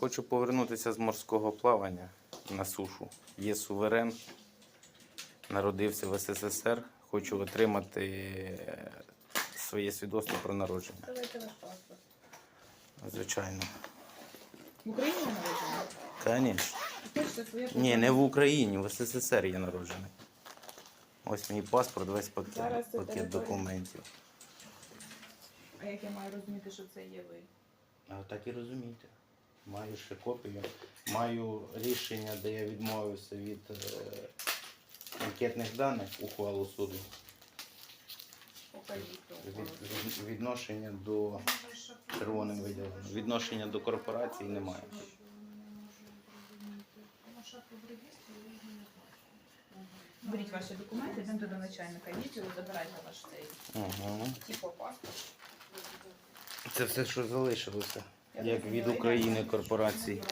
Хочу повернутися з морського плавання на сушу. Є суверен, народився в СССР. Хочу отримати е, своє свідоцтво про народження. Давайте ваш паспорт. Звичайно. В Україні ви народжені? Звісно. Ні, не в Україні, в СССР я народжений. Ось мій паспорт, весь Зараз пакет, це пакет територія. документів. А як я маю розуміти, що це є ви? А так і розумієте. Маю ще копію. Маю рішення, де я відмовився від е, анкетних даних ухвалу суду. Від, від- відношення до червоним виділом. Відношення до корпорації немає. Беріть ваші документи, йдемо до начальника відділу, забирайте ваш цей Угу. типу паспорт. Це все, що залишилося. Як від. України корпорації.